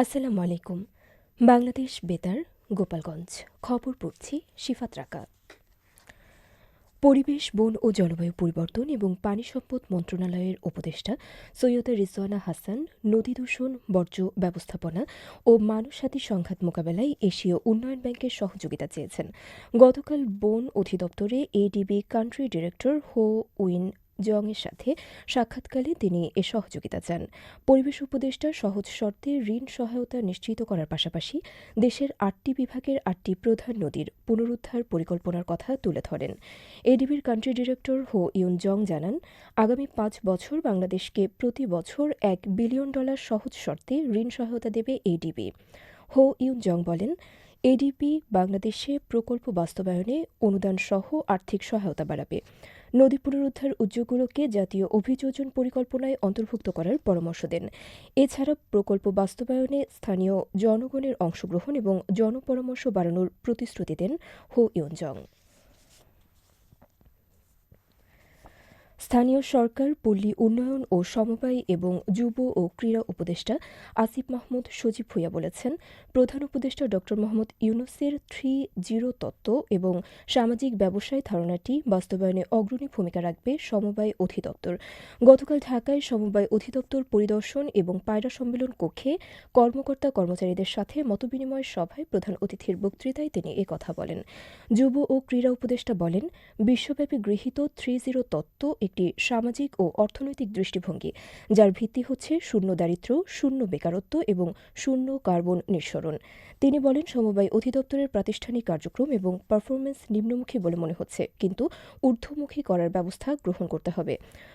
আসসালামু আলাইকুম। বাংলাদেশ বেতার, গোপালগঞ্জ। খবর পড়ছি শিফাত রাকা। পরিবেশ, বন ও জলবায়ু পরিবর্তন এবং পানি সম্পদ মন্ত্রণালয়ের উপদেষ্টা সৈয়দা রিজওয়ানা হাসান, নদী দূষণ, বর্জ্য ব্যবস্থাপনা ও মানবসাথী সংঘাত মোকাবেলায় এশীয় উন্নয়ন ব্যাংকের সহযোগিতা চেয়েছেন। গতকাল বন অধিদপ্তরে ADB country director Hoe Yun জংয়ের সাথে সাক্ষাৎকালে তিনি এ সহযোগিতা চান। পরিবেশ উপদেষ্টা সহজ শর্তে ঋণ সহায়তা নিশ্চিত করার পাশাপাশি দেশের আটটি বিভাগের আটটি প্রধান নদীর পুনরুদ্ধার পরিকল্পনার কথা তুলে ধরেন। এডিবির country director Ho Yun Jong জানান, আগামী পাঁচ বছর বাংলাদেশকে প্রতি বছর এক বিলিয়ন ডলার সহজ শর্তে ঋণ সহায়তা দেবে এডিবি। হো ইউন জং বলেন এডিপি বাংলাদেশে প্রকল্প বাস্তবায়নে অনুদান সহ আর্থিক সহায়তা বাড়াবে। নদী পুনরুদ্ধার উদ্যোগগুলোকে জাতীয় অভিযোজন পরিকল্পনায় অন্তর্ভুক্ত করার পরামর্শ দেন। এছাড়া প্রকল্প বাস্তবায়নে স্থানীয় জনগণের অংশগ্রহণ এবং জনপরামর্শ বাড়ানোর প্রতিশ্রুতি দেন হো ইয়নজং। স্থানীয় সরকার, পল্লী উন্নয়ন ও সমবায় এবং যুব ও ক্রীড়া উপদেষ্টা আসিফ মাহমুদ সজীব ভুইয়া বলেছেন, প্রধান উপদেষ্টা ড. মোহাম্মদ ইউনুসের থ্রি জিরো তত্ত্ব এবং সামাজিক ব্যবসায় ধারণাটি বাস্তবায়নে অগ্রণী ভূমিকা রাখবে সমবায় অধিদপ্তর। গতকাল ঢাকায় সমবায় অধিদপ্তর পরিদর্শন এবং পায়রা সম্মেলন কক্ষে কর্মকর্তা কর্মচারীদের সাথে মতবিনিময় সভায় প্রধান অতিথির বক্তৃতায় তিনি একথা বলেন। যুব ও ক্রীড়া উপদেষ্টা বলেন, বিশ্বব্যাপী গৃহীত থ্রি জিরো তত্ত্ব একটি সামাজিক ও অর্থনৈতিক দৃষ্টিভঙ্গি, যার ভিত্তি হচ্ছে শূন্য দারিদ্র্য, শূন্য বেকারত্ব এবং শূন্য কার্বন নিঃসরণ। তিনি বলেন, সমবায় অধিদপ্তরের প্রাতিষ্ঠানিক কার্যক্রম এবং পারফরমেন্স নিম্নমুখী বলে মনে হচ্ছে, কিন্তু ঊর্ধ্বমুখী করার ব্যবস্থা গ্রহণ করতে হবে।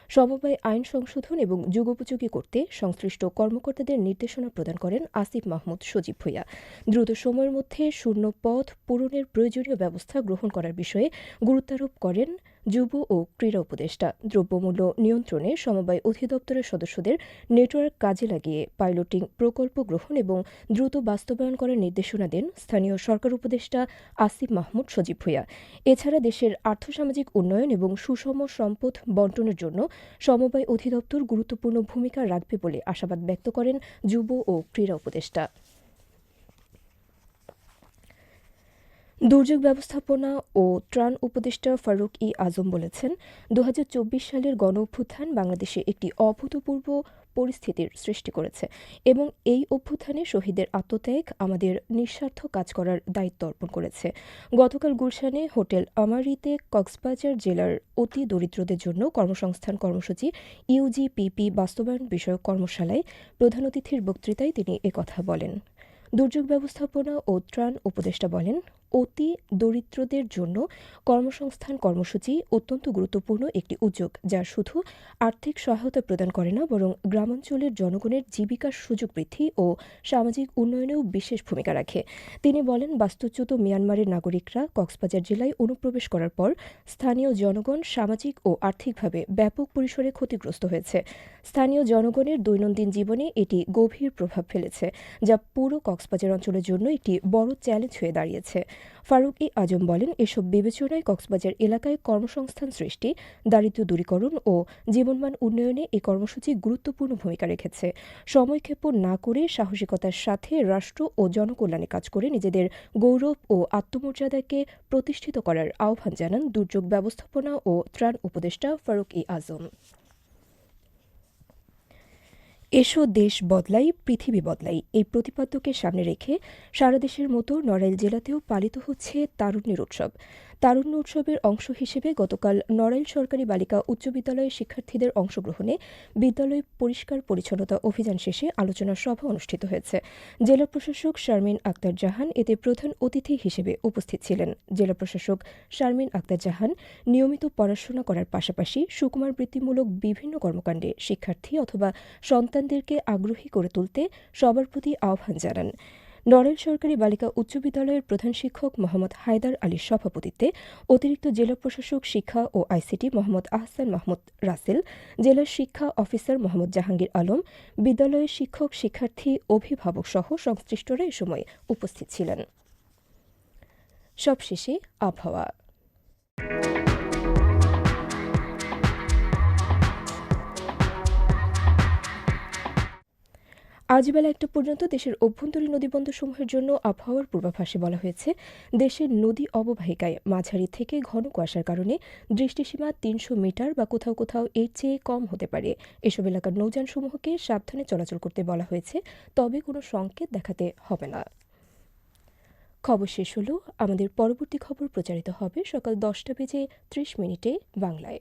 সমবায় আইন সংশোধন এবং যুগোপযোগী করতে সংশ্লিষ্ট কর্মকর্তাদের নির্দেশনা প্রদান করেন আসিফ মাহমুদ সজীব ভূঁইয়া। দ্রুত সময়ের মধ্যে শূন্য পথ পূরণের প্রয়োজনীয় ব্যবস্থা গ্রহণ করার বিষয়ে গুরুত্বারোপ করেন যুব ও ক্রীড়া উপদেষ্টা। দ্রব্যমূল্য নিয়ন্ত্রণে সমবায় অধিদপ্তরের সদস্যদের নেটওয়ার্ক কাজে লাগিয়ে পাইলটিং প্রকল্প গ্রহণ এবং দ্রুত বাস্তবায়ন করার নির্দেশনা দেন স্থানীয় সরকার উপদেষ্টা আসিফ মাহমুদ সজীব ভূঁইয়া। এছাড়া দেশের আর্থসামাজিক উন্নয়ন এবং সুষম সম্পদ বন্টনের জন্য সমবায় অধিদপ্তর গুরুত্বপূর্ণ ভূমিকা রাখবে বলে আশাবাদ ব্যক্ত করেন যুব ও ক্রীড়া উপদেষ্টা। দুর্যোগ ব্যবস্থাপনা ও ত্রাণ উপদেষ্টা ফারুক ই আজম বলেছেন দু হাজার চব্বিশ সালের গণ অভ্যুত্থান বাংলাদেশে একটি অভূতপূর্ব পরিস্থিতির সৃষ্টি করেছে এবং এই অভ্যুত্থানে শহীদের আত্মত্যাগ আমাদের নিঃস্বার্থ কাজ করার দায়িত্ব অর্পণ করেছে। গতকাল গুলশানে হোটেল আমারিতে কক্সবাজার জেলার অতি দরিদ্রদের জন্য কর্মসংস্থান কর্মসূচি ইউজিপিপি বাস্তবায়ন বিষয়ক কর্মশালায় প্রধান অতিথির বক্তৃতায় তিনি একথা বলেন। দুর্যোগ ব্যবস্থাপনা ও ত্রাণ উপদেষ্টা বলেন অতি দরিদ্রদের জন্য কর্মসংস্থান কর্মসূচি অত্যন্ত গুরুত্বপূর্ণ একটি উদ্যোগ, যা শুধু আর্থিক সহায়তা প্রদান করে না, বরং গ্রামাঞ্চলের জনগণের জীবিকার সুযোগ বৃদ্ধি ও সামাজিক উন্নয়নেও বিশেষ ভূমিকা রাখে। তিনি বলেন, বাস্তুচ্যুত মিয়ানমারের নাগরিকরা কক্সবাজার জেলায় অনুপ্রবেশ করার পর স্থানীয় জনগণ সামাজিক ও আর্থিকভাবে ব্যাপক পরিসরে ক্ষতিগ্রস্ত হয়েছে। স্থানীয় জনগণের দৈনন্দিন জীবনে এটি গভীর প্রভাব ফেলেছে, যা পুরো কক্সবাজার অঞ্চলের জন্য একটি বড় চ্যালেঞ্জ হয়ে দাঁড়িয়েছে। ফারুক ই আজম বলেন, এসব বিবেচনায় কক্সবাজার এলাকায় কর্মসংস্থান সৃষ্টি দারিদ্র দূরীকরণ ও জীবনমান উন্নয়নে এই কর্মসূচি গুরুত্বপূর্ণ ভূমিকা রেখেছে। সময়ক্ষেপণ না করে সাহসিকতার সাথে রাষ্ট্র ও জনকল্যাণে কাজ করে নিজেদের গৌরব ও আত্মমর্যাদাকে প্রতিষ্ঠিত করার আহ্বান জানান দুর্যোগ ব্যবস্থাপনা ও ত্রাণ উপদেষ্টা ফারুক ই আজম। এসো দেশ বদলাই, পৃথিবী বদলাই। এই প্রতিপাদ্যকে সামনে রেখে সারা দেশের মতো নড়াইল জেলাতেও পালিত হচ্ছে তারুণ্যের উৎসব। তারুণ্য উৎসবের অংশ হিসেবে গতকাল নড়াইল সরকারি বালিকা উচ্চ বিদ্যালয়ের শিক্ষার্থীদের অংশগ্রহণে বিদ্যালয় পরিষ্কার পরিচ্ছন্নতা অভিযান শেষে আলোচনা সভা অনুষ্ঠিত হয়েছে। জেলা প্রশাসক শারমিন আক্তার জাহান এতে প্রধান অতিথি হিসেবে উপস্থিত ছিলেন। জেলা প্রশাসক শারমিন আক্তার জাহান নিয়মিত পড়াশোনা করার পাশাপাশি সুকুমার বৃত্তিমূলক বিভিন্ন কর্মকাণ্ডে শিক্ষার্থী অথবা সন্তানদেরকে আগ্রহী করে তুলতে সবার প্রতি আহ্বান জানান। নড়াইল সরকারি বালিকা উচ্চ বিদ্যালয়ের প্রধান শিক্ষক মোহাম্মদ হায়দার আলীর সভাপতিত্বে অতিরিক্ত জেলা প্রশাসক, শিক্ষা ও আইসিটি মোহাম্মদ আহসান মাহমুদ রাসেল জেলার শিক্ষা অফিসার মোহাম্মদ জাহাঙ্গীর আলম, বিদ্যালয়ের শিক্ষক, শিক্ষার্থী, অভিভাবক সহ সংশ্লিষ্টরা এ সময় উপস্থিত ছিলেন। সবশেষে আবহাওয়া। আজ বেলা একটা পর্যন্ত দেশের অভ্যন্তরীণ নদীবন্দরসমূহের জন্য আবহাওয়ার পূর্বাভাসে বলা হয়েছে, দেশের নদী অববাহিকায় মাঝারি থেকে ঘন কুয়াশার কারণে দৃষ্টিসীমা তিনশো মিটার বা কোথাও কোথাও এর চেয়ে কম হতে পারে। এসব এলাকার নৌযানসমূহকে সাবধানে চলাচল করতে বলা হয়েছে, তবে কোনো সংকেত দেখাতে হবে না। খবর শেষ হলো, আমাদের পরবর্তী খবর প্রচারিত হবে সকাল দশটা বেজে ত্রিশ মিনিটে বাংলায়।